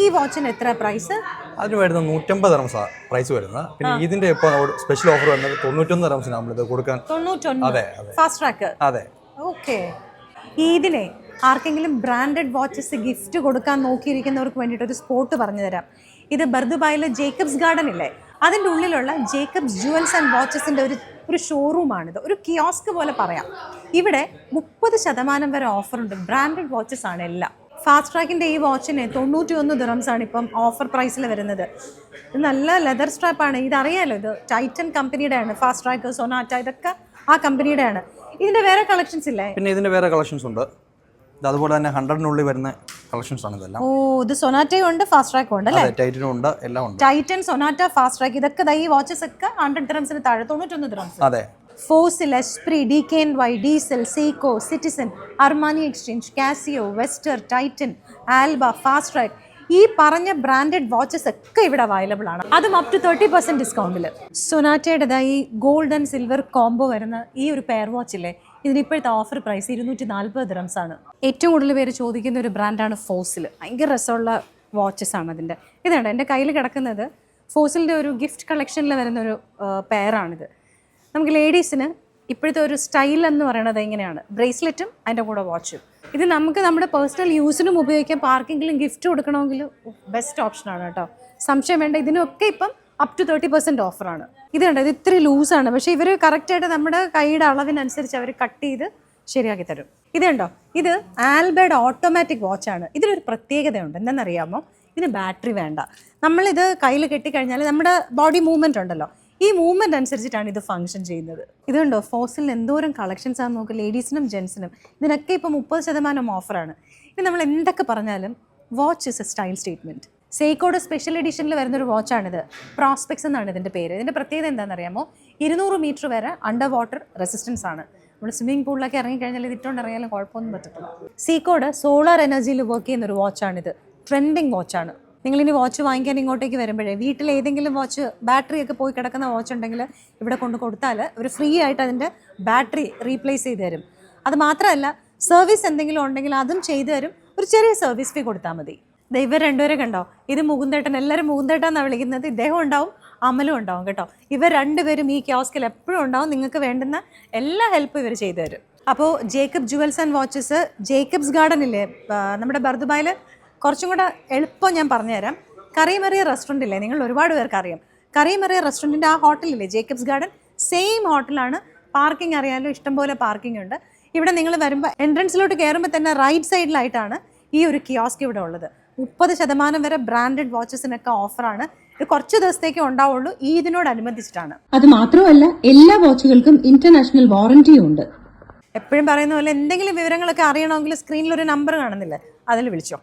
ഈ വാച്ചിന് എത്ര പ്രൈസ് അതിന് വരുന്നത് നൂറ്റമ്പത് റംസ് പ്രൈസ് വരുന്നത്. പിന്നെ ഇതിന്റെ ഇപ്പോൾ സ്പെഷ്യൽ ഓഫർ വരുന്നത് തൊണ്ണൂറ്റൊന്ന് റംസിന് നമ്മളിത് കൊടുക്കാൻ. അതെ ഫാസ്റ്റ് ട്രാക്ക് അതെ. ഓക്കെ ഇതിനെ ആർക്കെങ്കിലും ബ്രാൻഡഡ് വാച്ചസ് ഗിഫ്റ്റ് കൊടുക്കാൻ നോക്കിയിരിക്കുന്നവർക്ക് വേണ്ടിയിട്ട് ഒരു സ്പോട്ട് പറഞ്ഞു തരാം. ഇത് ബർദുബായിലെ ജേക്കബ്സ് ഗാർഡൻ ഇല്ലേ? അതിന്റെ ഉള്ളിലുള്ള ജേക്കബ്സ് ജുവൽസ് ആൻഡ് വാച്ചസിന്റെ ഒരു ഒരു ഷോറൂമാണിത് ഒരു കിയോസ്ക് പോലെ പറയാം. ഇവിടെ മുപ്പത് ശതമാനം വരെ ഓഫറുണ്ട് ബ്രാൻഡഡ് വാച്ചസ് ആണ് എല്ലാം. ഫാസ്റ്റ് ട്രാക്കിന്റെ ഈ വാച്ചിന് തൊണ്ണൂറ്റി ഒന്ന് ദിറംസാണ് ആണ് ഇപ്പം ഓഫർ പ്രൈസിൽ വരുന്നത്. ഇത് നല്ല ലെതർ സ്ട്രാപ്പാണ് ഇതറിയാലോ ഇത് ടൈറ്റൻ കമ്പനിയുടെ ആണ്. ഫാസ്റ്റ് ട്രാക്ക് സൊനാറ്റ ഇതൊക്കെ ആ കമ്പനിയുടെ ആണ്. ഇതിന്റെ വേറെ കളക്ഷൻസ് ഇല്ലേ? പിന്നെ ഇതിന്റെ വേറെ കളക്ഷൻസ് ഉണ്ട്. ഇത് അതുപോലെ തന്നെ ഹൺഡ്രഡിനുള്ളിൽ വരുന്ന കളക്ഷൻസ് ആണ് ഇതെല്ലാം. ഓ ഇത് സൊനാറ്റയും ഉണ്ട് ഫാസ്റ്റ് ട്രാക്കും ഉണ്ട് അല്ലേ? ടൈറ്റനും ഉണ്ട് എല്ലാം ഉണ്ട്. ടൈറ്റൻ സൊനാറ്റ ഫാസ്റ്റ് ട്രാക്ക് ഇതൊക്കെ ഈ വാച്ചസ് ഒക്കെ ഹൺഡ്രഡ് ദിറംസിന് താഴെ തൊണ്ണൂറ്റൊന്ന് ദിറംസ് അതെ. Fossil Esprit D K N Y Diesel Seiko Citizen Armani Exchange Casio Westar Titan Alba Fastrack. ഈ പറഞ്ഞ ബ്രാൻഡഡ് വാച്ചസ് ഒക്കെ ഇവിടെ അവൈലബിൾ ആണ്. അതും അപ് ടു തേർട്ടി പെർസെന്റ് ഡിസ്കൗണ്ടിൽ സൊനാറ്റയുടേതായി ഗോൾഡ് ആൻഡ് സിൽവർ കോംബോ വരുന്ന ഈ ഒരു പെയർ വാച്ച് ഇല്ലേ ഇതിന് ഇപ്പോഴത്തെ ഓഫർ പ്രൈസ് ഇരുന്നൂറ്റി നാൽപ്പത് ദ്രംസ് ആണ്. ഏറ്റവും കൂടുതൽ പേര് ചോദിക്കുന്ന ഒരു ബ്രാൻഡാണ് ഫോസിൽ. ഭയങ്കര രസമുള്ള വാച്ചസ് ആണ് അതിന്റെ. ഇതാണ് എന്റെ കയ്യിൽ കിടക്കുന്നത്. ഫോസിലിന്റെ ഒരു ഗിഫ്റ്റ് കളക്ഷനിൽ വരുന്ന ഒരു പെയറാണിത് നമുക്ക് ലേഡീസിന് ഇപ്പോഴത്തെ ഒരു സ്റ്റൈൽ എന്ന് പറയുന്നത് എങ്ങനെയാണ്? ബ്രേസ്ലെറ്റും അതിന്റെ കൂടെ വാച്ചും ഇത് നമുക്ക് നമ്മുടെ പേഴ്സണൽ യൂസിനും ഉപയോഗിക്കാം. പാർക്കിങ്ങിലും ഗിഫ്റ്റ് കൊടുക്കണമെങ്കിൽ ബെസ്റ്റ് ഓപ്ഷനാണ് കേട്ടോ. സംശയം വേണ്ട. ഇതിനൊക്കെ ഇപ്പം അപ് ടു തേർട്ടി പെർസെന്റ് ഓഫറാണ് ഇത് കണ്ടോ? ഇത് ഇത്തിരി ലൂസാണ് പക്ഷേ ഇവർ കറക്റ്റായിട്ട് നമ്മുടെ കൈയുടെ അളവിനനുസരിച്ച് അവർ കട്ട് ചെയ്ത് ശരിയാക്കി തരും. ഇത് കണ്ടോ? ഇത് ആൽബയുടെ ഓട്ടോമാറ്റിക് വാച്ചാണ് ഇതിനൊരു പ്രത്യേകതയുണ്ട്. എന്തെന്നറിയാമോ ഇതിന് ബാറ്ററി വേണ്ട. നമ്മളിത് കയ്യിൽ കെട്ടിക്കഴിഞ്ഞാൽ നമ്മുടെ ബോഡി മൂവ്മെന്റ് ഉണ്ടല്ലോ. ഈ മൂവ്മെന്റ് അനുസരിച്ചിട്ടാണ് ഇത് ഫംഗ്ഷൻ ചെയ്യുന്നത്. ഇതുണ്ടോ? ഫോസിൽ എന്തോരം കളക്ഷൻസ് ആണ് നോക്കുക ലേഡീസിനും ജെൻസിനും ഇതിനൊക്കെ ഇപ്പോൾ മുപ്പത് ശതമാനം ഓഫറാണ് ഇനി നമ്മൾ എന്തൊക്കെ പറഞ്ഞാലും watch is a style statement സേക്കോഡ് special എഡിഷനിൽ വരുന്നൊരു വാച്ചാണിത് പ്രോസ്പെക്സ് എന്നാണ് ഇതിന്റെ പേര്. ഇതിന്റെ പ്രത്യേകത എന്താണെന്നറിയാമോ? ഇരുന്നൂറ് മീറ്റർ വരെ അണ്ടർ വാട്ടർ റെസിസ്റ്റൻസ് ആണ് നമ്മൾ സ്വിമ്മിംഗ് പൂളിലൊക്കെ ഇറങ്ങിക്കഴിഞ്ഞാൽ ഇട്ടുകൊണ്ട് ഇറങ്ങിയാലും കുഴപ്പമൊന്നും പറ്റത്തില്ല. സീക്കോഡ് സോളാർ എനർജിയിൽ വർക്ക് ചെയ്യുന്ന ഒരു വാച്ചാണിത് ട്രെൻഡിങ് വാച്ചാണ് നിങ്ങളിനി വാച്ച് വാങ്ങിക്കാൻ ഇങ്ങോട്ടേക്ക് വരുമ്പോഴേ വീട്ടിൽ ഏതെങ്കിലും വാച്ച് ബാറ്ററിയൊക്കെ പോയി കിടക്കുന്ന വാച്ച് ഉണ്ടെങ്കിൽ ഇവിടെ കൊണ്ട് കൊടുത്താൽ അവർ ഫ്രീ ആയിട്ട് അതിന്റെ ബാറ്ററി റീപ്ലേസ് ചെയ്ത് തരും. അത് മാത്രമല്ല സർവീസ് എന്തെങ്കിലും ഉണ്ടെങ്കിൽ അതും ചെയ്തു തരും. ഒരു ചെറിയ സർവീസ് ഫീ കൊടുത്താൽ മതി. ഇവർ രണ്ടുപേരെ കണ്ടോ? ഇത് മുകുന്ദേട്ടൻ എല്ലാവരും മുകുന്ദേട്ടൻ എന്നാണ് വിളിക്കുന്നത്. ഇദ്ദേഹം ഉണ്ടാവും അമലും ഉണ്ടാവും കേട്ടോ. ഇവർ രണ്ടുപേരും ഈ ക്യോസ്കിൽ എപ്പോഴും ഉണ്ടാവും. നിങ്ങൾക്ക് വേണ്ടുന്ന എല്ലാ ഹെൽപ്പും ഇവർ ചെയ്തു തരും. അപ്പോൾ Jacob jewels and watches Jacob's garden നമ്മുടെ ബർദുബായിൽ കുറച്ചും കൂടെ എളുപ്പം ഞാൻ പറഞ്ഞുതരാം. കറിയമറിയ റെസ്റ്റോറന്റ് ഇല്ലേ? നിങ്ങൾ ഒരുപാട് പേർക്ക് അറിയാം. കറിയമറിയ റെസ്റ്റോറന്റിന്റെ ആ ഹോട്ടലില്ലേ ജേക്കബ്സ് ഗാർഡൻ സെയിം ഹോട്ടലാണ് പാർക്കിംഗ് അറിയാലോ ഇഷ്ടംപോലെ പാർക്കിംഗ് ഉണ്ട്. ഇവിടെ നിങ്ങൾ വരുമ്പോൾ എൻട്രൻസിലോട്ട് കയറുമ്പോൾ തന്നെ റൈറ്റ് സൈഡിലായിട്ടാണ് ഈ ഒരു കിയോസ്ക് ഇവിടെ ഉള്ളത്. മുപ്പത് ശതമാനം വരെ ബ്രാൻഡഡ് വാച്ചസിനൊക്കെ ഓഫറാണ് ഇത് കുറച്ച് ദിവസത്തേക്ക് ഉണ്ടാവുള്ളൂ. ഈ ഇതിനോടനുബന്ധിച്ചിട്ടാണ് അത് മാത്രമല്ല എല്ലാ വാച്ചുകൾക്കും ഇന്റർനാഷണൽ വാറന്റിയും ഉണ്ട്. എപ്പോഴും പറയുന്ന പോലെ എന്തെങ്കിലും വിവരങ്ങളൊക്കെ അറിയണമെങ്കിൽ സ്ക്രീനിൽ ഒരു നമ്പർ കാണുന്നില്ല? അതിൽ വിളിച്ചോ.